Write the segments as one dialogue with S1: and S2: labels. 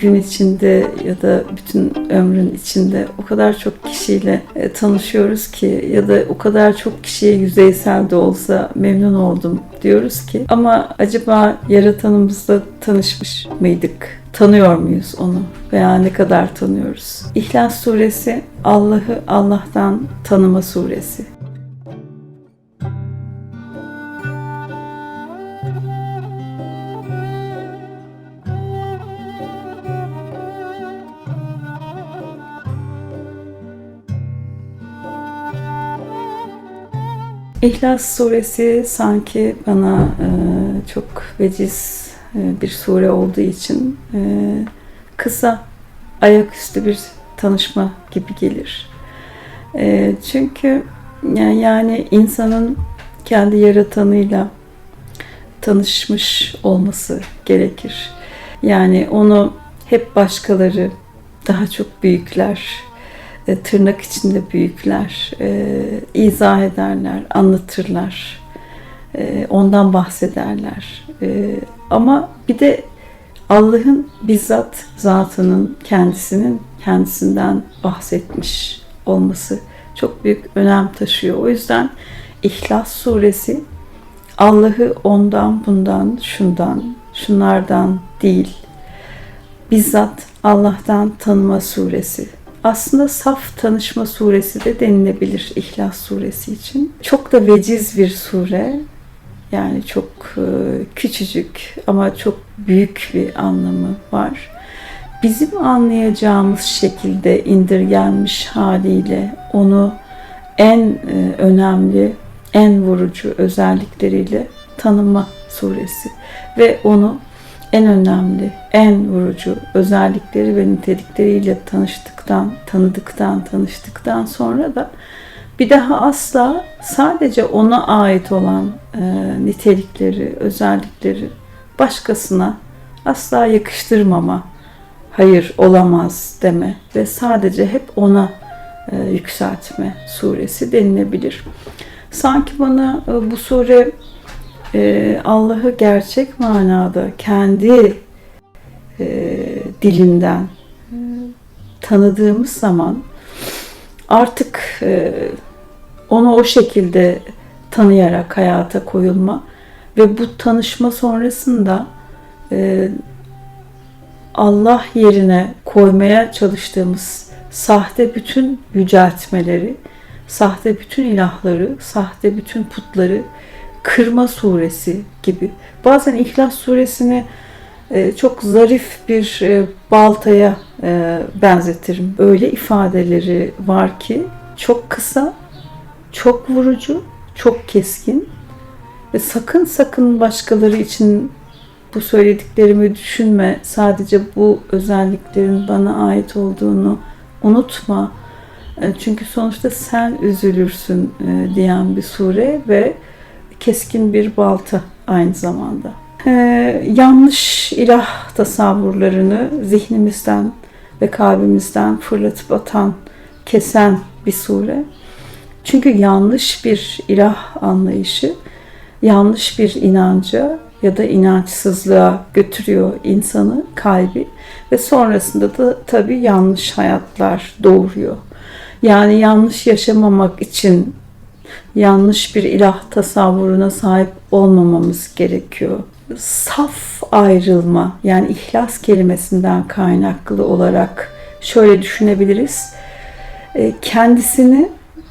S1: gün içinde ya da bütün ömrün içinde o kadar çok kişiyle e, tanışıyoruz ki ya da o kadar çok kişiye yüzeysel de olsa memnun oldum diyoruz ki ama acaba yaratanımızla tanışmış mıydık? Tanıyor muyuz onu veya ne kadar tanıyoruz? İhlas suresi Allah'ı Allah'tan tanıma suresi. İhlas suresi sanki bana e, çok veciz e, bir sure olduğu için e, kısa, ayaküstü bir tanışma gibi gelir. E, çünkü yani, yani insanın kendi yaratanıyla tanışmış olması gerekir. Yani onu hep başkaları, daha çok büyükler, e, tırnak içinde büyükler e, izah ederler, anlatırlar, e, ondan bahsederler. E, ama bir de Allah'ın bizzat zatının kendisinin kendisinden bahsetmiş olması çok büyük önem taşıyor. O yüzden İhlas suresi Allah'ı ondan bundan şundan şunlardan değil bizzat Allah'tan tanıma suresi aslında saf tanışma suresi de denilebilir İhlas suresi için. Çok da veciz bir sure. Yani çok e, küçücük ama çok büyük bir anlamı var. Bizim anlayacağımız şekilde indirgenmiş haliyle onu en e, önemli, en vurucu özellikleriyle tanıma suresi ve onu en önemli, en vurucu özellikleri ve nitelikleriyle tanıştıktan, tanıdıktan, tanıştıktan sonra da bir daha asla sadece ona ait olan e, nitelikleri, özellikleri başkasına asla yakıştırmama, hayır olamaz deme ve sadece hep ona e, yükseltme suresi denilebilir. Sanki bana e, bu sure e, Allah'ı gerçek manada kendi e, dilinden e, tanıdığımız zaman artık e, onu o şekilde tanıyarak hayata koyulma ve bu tanışma sonrasında e, Allah yerine koymaya çalıştığımız sahte bütün yüceltmeleri, sahte bütün ilahları, sahte bütün putları kırma suresi gibi. Bazen İhlas suresini e, çok zarif bir e, baltaya e, benzetirim. Öyle ifadeleri var ki çok kısa, çok vurucu, çok keskin ve sakın sakın başkaları için bu söylediklerimi düşünme. Sadece bu özelliklerin bana ait olduğunu unutma. Çünkü sonuçta sen üzülürsün diyen bir sure ve keskin bir balta aynı zamanda. Ee, yanlış ilah tasavvurlarını zihnimizden ve kalbimizden fırlatıp atan, kesen bir sure. Çünkü yanlış bir ilah anlayışı, yanlış bir inanca ya da inançsızlığa götürüyor insanı, kalbi ve sonrasında da tabii yanlış hayatlar doğuruyor. Yani yanlış yaşamamak için yanlış bir ilah tasavvuruna sahip olmamamız gerekiyor. Saf ayrılma yani ihlas kelimesinden kaynaklı olarak şöyle düşünebiliriz. E, kendisini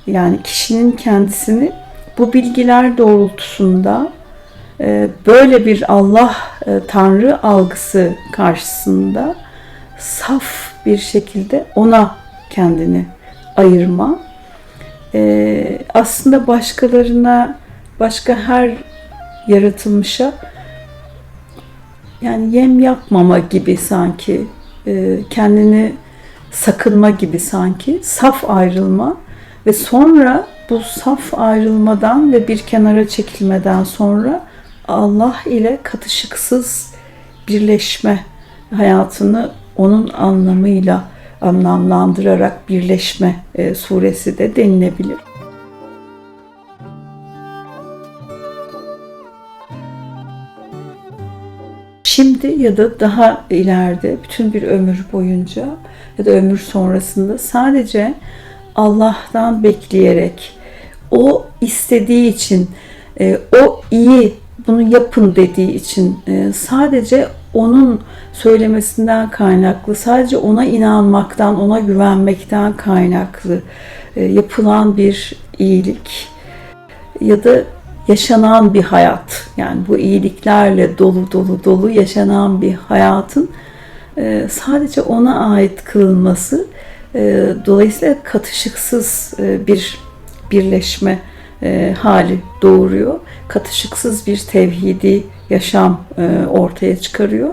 S1: yani kişinin kendisini bu bilgiler doğrultusunda e, böyle bir Allah e, Tanrı algısı karşısında saf bir şekilde ona kendini ayırma e, aslında başkalarına, başka her yaratılmışa yani yem yapmama gibi sanki, e, kendini sakınma gibi sanki, saf ayrılma ve sonra bu saf ayrılmadan ve bir kenara çekilmeden sonra Allah ile katışıksız birleşme hayatını onun anlamıyla anlamlandırarak birleşme e, suresi de denilebilir. Şimdi ya da daha ileride bütün bir ömür boyunca ya da ömür sonrasında sadece Allah'tan bekleyerek o istediği için e, o iyi bunu yapın dediği için e, sadece onun söylemesinden kaynaklı, sadece ona inanmaktan, ona güvenmekten kaynaklı e, yapılan bir iyilik ya da yaşanan bir hayat. Yani bu iyiliklerle dolu dolu dolu yaşanan bir hayatın e, sadece ona ait kılınması e, dolayısıyla katışıksız bir birleşme e, hali doğuruyor. Katışıksız bir tevhidi yaşam e, ortaya çıkarıyor.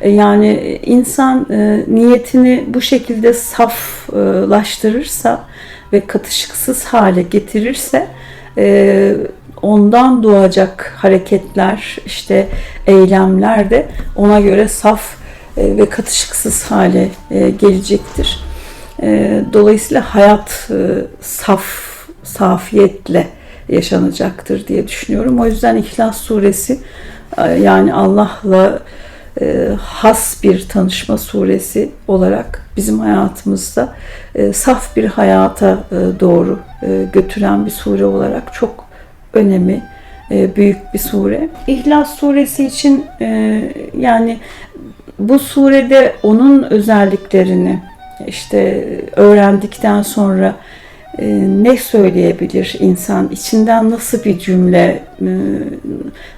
S1: E, yani insan e, niyetini bu şekilde saflaştırırsa ve katışıksız hale getirirse e, ondan doğacak hareketler, işte eylemler de ona göre saf e, ve katışıksız hale e, gelecektir. E, Dolayısıyla hayat e, saf, safiyetle yaşanacaktır diye düşünüyorum. O yüzden İhlas Suresi e, yani Allah'la e, has bir tanışma suresi olarak bizim hayatımızda e, saf bir hayata doğru götüren bir sure olarak çok önemi büyük bir sure. İhlas suresi için yani bu surede onun özelliklerini işte öğrendikten sonra e, ne söyleyebilir insan? İçinden nasıl bir cümle, e,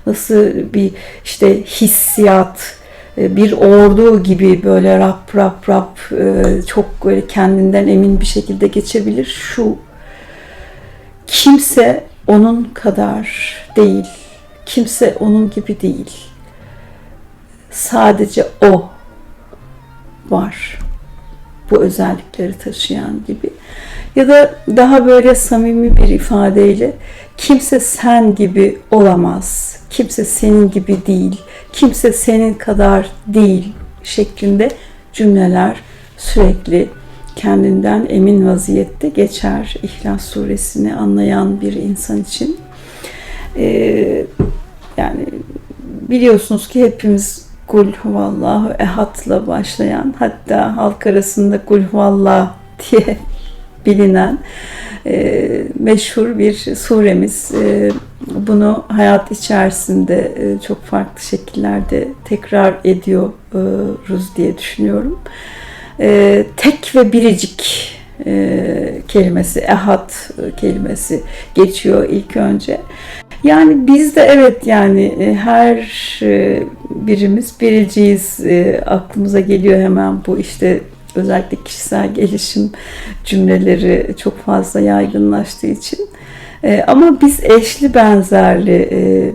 S1: nasıl bir işte hissiyat, e, bir ordu gibi böyle rap rap rap e, çok böyle kendinden emin bir şekilde geçebilir. Şu kimse onun kadar değil. Kimse onun gibi değil. Sadece o var. Bu özellikleri taşıyan gibi. Ya da daha böyle samimi bir ifadeyle kimse sen gibi olamaz. Kimse senin gibi değil. Kimse senin kadar değil şeklinde cümleler sürekli kendinden emin vaziyette geçer İhlas suresini anlayan bir insan için. Ee, yani biliyorsunuz ki hepimiz Kul huvallahu ehadla başlayan hatta halk arasında kul huvallah diye bilinen e, meşhur bir suremiz. E, bunu hayat içerisinde e, çok farklı şekillerde tekrar ediyoruz diye düşünüyorum. E, tek ve biricik e, kelimesi, ehad kelimesi geçiyor ilk önce. Yani biz de evet yani e, her e, birimiz biriciyiz e, aklımıza geliyor hemen bu işte özellikle kişisel gelişim cümleleri çok fazla yaygınlaştığı için. Ama biz eşli benzerli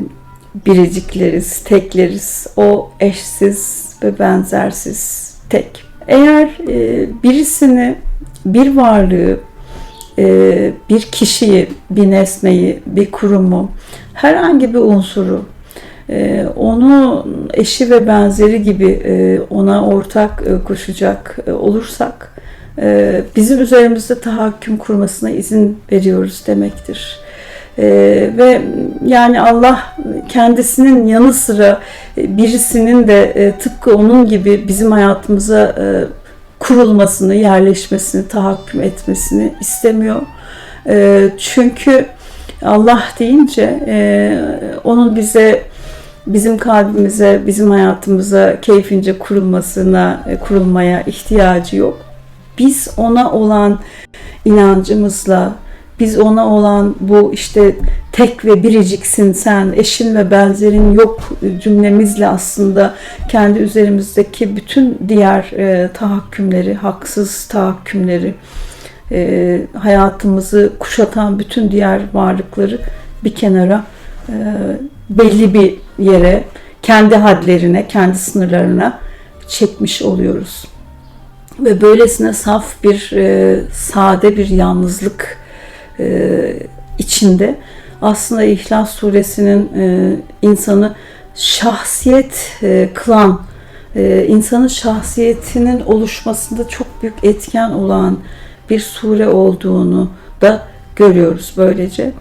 S1: biricikleriz, tekleriz. O eşsiz ve benzersiz tek. Eğer birisini, bir varlığı e, bir kişiyi, bir nesneyi, bir kurumu, herhangi bir unsuru e, onu eşi ve benzeri gibi e, ona ortak koşacak olursak bizim üzerimizde tahakküm kurmasına izin veriyoruz demektir. ve yani Allah kendisinin yanı sıra birisinin de tıpkı onun gibi bizim hayatımıza kurulmasını, yerleşmesini, tahakküm etmesini istemiyor. E, çünkü Allah deyince e, onun bize bizim kalbimize, bizim hayatımıza keyfince kurulmasına, e, kurulmaya ihtiyacı yok. Biz ona olan inancımızla, biz ona olan bu işte tek ve biriciksin sen, eşin ve benzerin yok cümlemizle aslında kendi üzerimizdeki bütün diğer e, tahakkümleri, haksız tahakkümleri, e, hayatımızı kuşatan bütün diğer varlıkları bir kenara e, belli bir yere, kendi hadlerine, kendi sınırlarına çekmiş oluyoruz. Ve böylesine saf bir, e, sade bir yalnızlık e, içinde aslında İhlas suresinin insanı şahsiyet e, kılan, insanın şahsiyetinin oluşmasında çok büyük etken olan bir sure olduğunu da görüyoruz böylece.